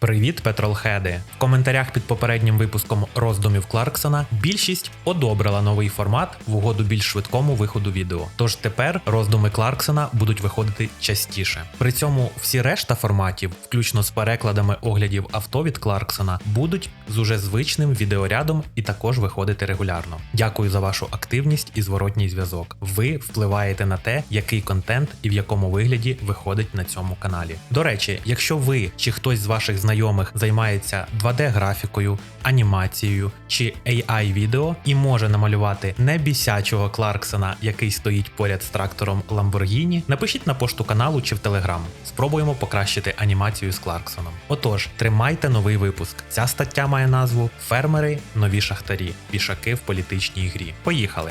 Привіт, петролхеди! В коментарях під попереднім випуском роздумів Кларксона більшість одобрила новий формат в угоду більш швидкому виходу відео. Тож тепер роздуми Кларксона будуть виходити частіше. При цьому всі решта форматів, включно з перекладами оглядів авто від Кларксона, будуть з уже звичним відеорядом і також виходити регулярно. Дякую за вашу активність і зворотній зв'язок. Ви впливаєте на те, який контент і в якому вигляді виходить на цьому каналі. До речі, якщо ви чи хтось з ваших знайомих займається 2D-графікою, анімацією чи AI-відео і може намалювати не бісячого Кларксона, який стоїть поряд з трактором Lamborghini, напишіть на пошту каналу чи в Телеграм. Спробуємо покращити анімацію з Кларксоном. Отож, тримайте новий випуск. Ця стаття має назву Фермери, нові шахтарі, пішаки в політичній грі. Поїхали!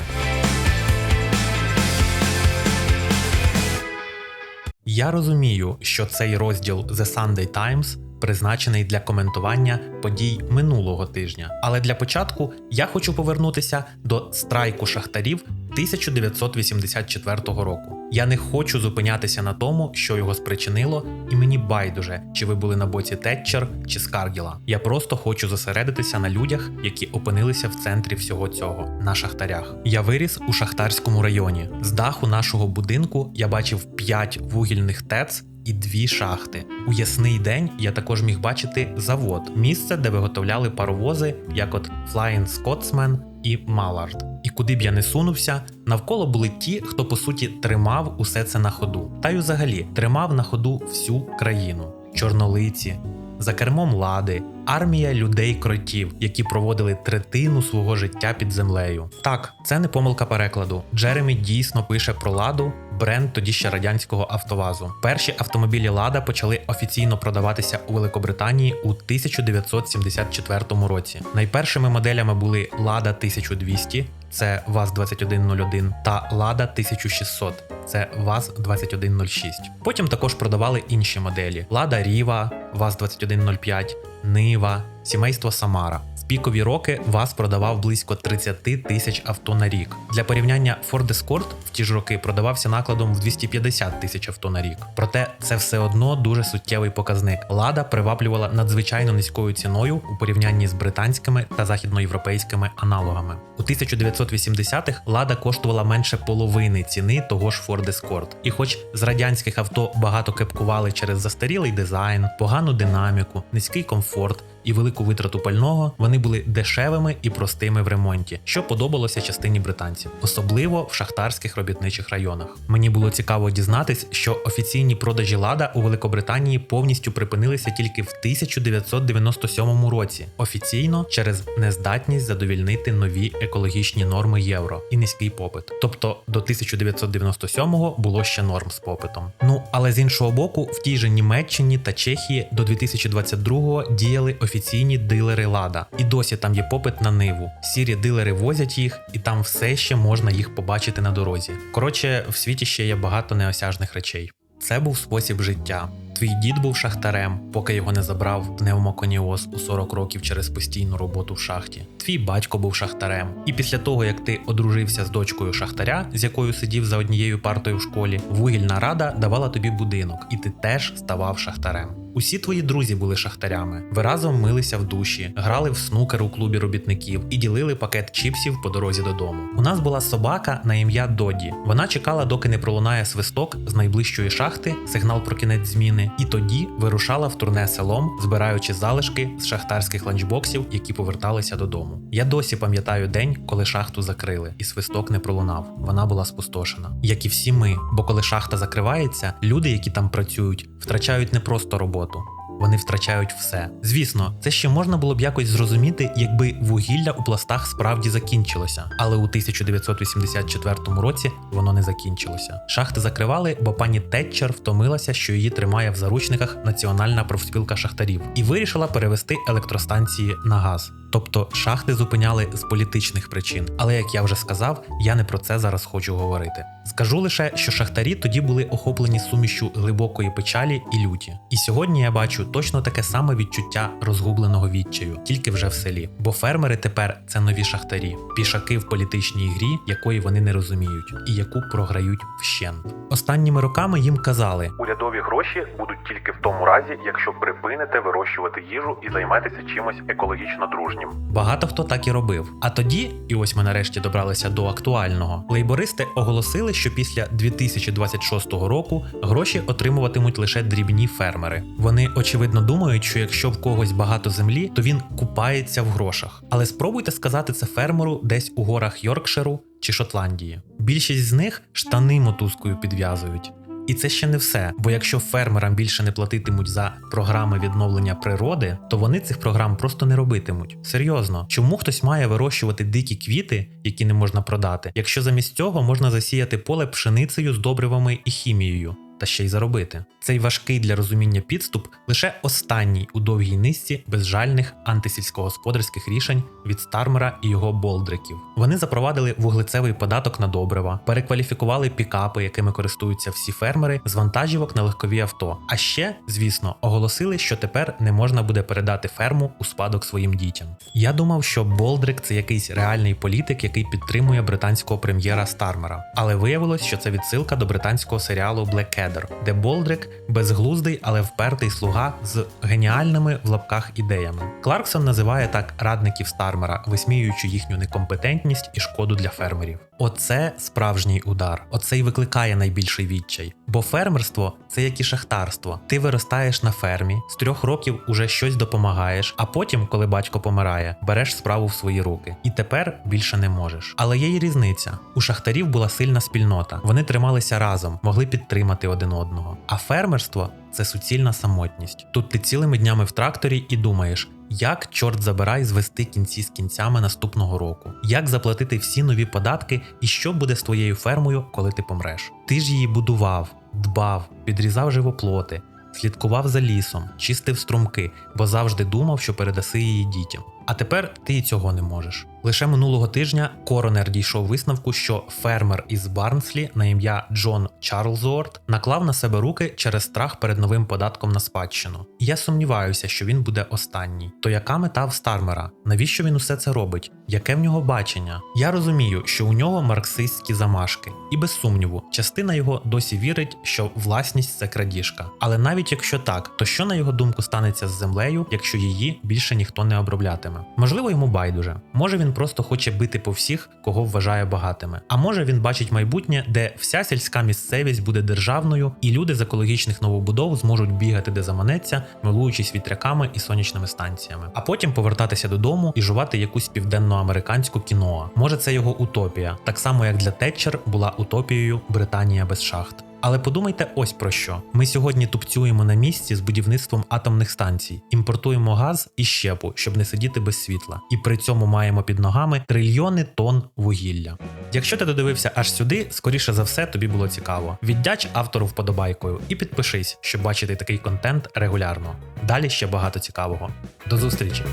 Я розумію, що цей розділ The Sunday Times призначений для коментування подій минулого тижня. Але для початку я хочу повернутися до страйку шахтарів 1984 року. Я не хочу зупинятися на тому, що його спричинило, і мені байдуже, чи ви були на боці Тетчер чи Скаргіла. Я просто хочу зосередитися на людях, які опинилися в центрі всього цього, на шахтарях. Я виріс у шахтарському районі. З даху нашого будинку я бачив 5 вугільних ТЕЦ і дві шахти. У ясний день я також міг бачити завод, місце, де виготовляли паровози, як от Flying Scotsman і Mallard. І куди б я не сунувся, навколо були ті, хто по суті тримав усе це на ходу. Та й взагалі тримав на ходу всю країну. Чорнолиці, за кермом лади, армія людей-кротів, які проводили третину свого життя під землею. Так, це не помилка перекладу. Джеремі дійсно пише про ладу, бренд тоді ще радянського автовазу. Перші автомобілі Лада почали офіційно продаватися у Великобританії у 1974 році. Найпершими моделями були Лада 1200, це ВАЗ-2101 та Лада 1600. Це ВАЗ-2106. Потім також продавали інші моделі: Лада Ріва, ВАЗ-2105, Нива, сімейство Самара. Пікові роки ВАЗ продавав близько 30 тисяч авто на рік. Для порівняння Ford Escort в ті ж роки продавався накладом в 250 тисяч авто на рік. Проте це все одно дуже суттєвий показник. Лада приваблювала надзвичайно низькою ціною у порівнянні з британськими та західноєвропейськими аналогами. У 1980-х Лада коштувала менше половини ціни того ж Ford Escort. І хоч з радянських авто багато кепкували через застарілий дизайн, погану динаміку, низький комфорт і велику витрату пального, вони були дешевими і простими в ремонті, що подобалося частині британців, особливо в шахтарських робітничих районах. Мені було цікаво дізнатись, що офіційні продажі лада у Великобританії повністю припинилися тільки в 1997 році, офіційно через нездатність задовільнити нові екологічні норми євро і низький попит. Тобто до 1997-го було ще норм з попитом. Ну але з іншого боку, в тій же Німеччині та Чехії до 2022-го діяли офіційні дилери Лада, і досі там є попит на ниву. Сірі дилери возять їх, і там все ще можна їх побачити на дорозі. Коротше, в світі ще є багато неосяжних речей. Це був спосіб життя. Твій дід був шахтарем, поки його не забрав пневмоконіоз у 40 років через постійну роботу в шахті. Твій батько був шахтарем. І після того, як ти одружився з дочкою шахтаря, з якою сидів за однією партою в школі, вугільна рада давала тобі будинок, і ти теж ставав шахтарем. Усі твої друзі були шахтарями. Ви разом милися в душі, грали в снукер у клубі робітників і ділили пакет чіпсів по дорозі додому. У нас була собака на ім'я Доді. Вона чекала, доки не пролунає свисток з найближчої шахти, сигнал про кінець зміни, і тоді вирушала в турне селом, збираючи залишки з шахтарських ланчбоксів, які поверталися додому. Я досі пам'ятаю день, коли шахту закрили, і свисток не пролунав. Вона була спустошена. Як і всі ми, бо коли шахта закривається, люди, які там працюють, втрачають не просто роботу роботу. Вони втрачають все. Звісно, це ще можна було б якось зрозуміти, якби вугілля у пластах справді закінчилося, але у 1984 році воно не закінчилося. Шахти закривали, бо пані Тетчер втомилася, що її тримає в заручниках Національна профспілка шахтарів, і вирішила перевести електростанції на газ. Тобто шахти зупиняли з політичних причин. Але як я вже сказав, я не про це зараз хочу говорити. Скажу лише, що шахтарі тоді були охоплені сумішю глибокої печалі і люті. І сьогодні я бачу точно таке саме відчуття розгубленого відчаю, тільки вже в селі. Бо фермери тепер це нові шахтарі, пішаки в політичній грі, якої вони не розуміють, і яку програють вщент. Останніми роками їм казали: Урядові гроші будуть тільки в тому разі, якщо припините вирощувати їжу і займетеся чимось екологічно дружнім. Багато хто так і робив. А тоді, і ось ми нарешті добралися до актуального. Лейбористи оголосили, що після 2026 року гроші отримуватимуть лише дрібні фермери. Вони очевидно думають, що якщо в когось багато землі, то він купається в грошах. Але спробуйте сказати це фермеру десь у горах Йоркширу чи Шотландії. Більшість з них штани мотузкою підв'язують. І це ще не все. Бо якщо фермерам більше не платитимуть за програми відновлення природи, то вони цих програм просто не робитимуть. Серйозно, чому хтось має вирощувати дикі квіти, які не можна продати, якщо замість цього можна засіяти поле пшеницею з добривами і хімією? Та ще й заробити. Цей важкий для розуміння підступ лише останній у довгій низці безжальних антисільськогосподарських рішень від Стармера і його болдриків. Вони запровадили вуглецевий податок на добрива, перекваліфікували пікапи, якими користуються всі фермери, з вантажівок на легкові авто. А ще, звісно, оголосили, що тепер не можна буде передати ферму у спадок своїм дітям. Я думав, що Болдрик це якийсь реальний політик, який підтримує британського прем'єра Стармера, але виявилось, що це відсилка до британського серіалу Blackadder, де Болдрик безглуздий, але впертий слуга з геніальними в лапках ідеями. Кларксон називає так радників Стармера, висміюючи їхню некомпетентність і шкоду для фермерів. Оце справжній удар. Оце й викликає найбільший відчай. Бо фермерство це як і шахтарство. Ти виростаєш на фермі, з трьох років уже щось допомагаєш, а потім, коли батько помирає, береш справу в свої руки. І тепер більше не можеш. Але є й різниця. У шахтарів була сильна спільнота. Вони трималися разом, могли підтримати один одного. А фермерство це суцільна самотність. Тут ти цілими днями в тракторі і думаєш. Як, чорт забирай, звести кінці з кінцями наступного року? Як заплатити всі нові податки і що буде з твоєю фермою, коли ти помреш? Ти ж її будував, дбав, підрізав живоплоти, слідкував за лісом, чистив струмки, бо завжди думав, що передаси її дітям. А тепер ти і цього не можеш. Лише минулого тижня коронер дійшов висновку, що фермер із Барнслі на ім'я Джон Чарлзуорт наклав на себе руки через страх перед новим податком на спадщину. І я сумніваюся, що він буде останній. То яка мета в Стармера? Навіщо він усе це робить? Яке в нього бачення? Я розумію, що у нього марксистські замашки, і без сумніву, частина його досі вірить, що власність це крадіжка. Але навіть якщо так, то що на його думку станеться з землею, якщо її більше ніхто не оброблятиме? Можливо, йому байдуже. Може він просто хоче бити по всіх, кого вважає багатими. А може він бачить майбутнє, де вся сільська місцевість буде державною, і люди з екологічних новобудов зможуть бігати де заманеться, милуючись вітряками і сонячними станціями, а потім повертатися додому і жувати якусь південноамериканську кіноа. Може, це його утопія, так само як для Тетчер була утопією Британія без шахт. Але подумайте ось про що: ми сьогодні тупцюємо на місці з будівництвом атомних станцій, імпортуємо газ і щепу, щоб не сидіти без світла, і при цьому маємо під ногами трильйони тонн вугілля. Якщо ти додивився аж сюди, скоріше за все тобі було цікаво. Віддяч автору вподобайкою і підпишись, щоб бачити такий контент регулярно. Далі ще багато цікавого. До зустрічі!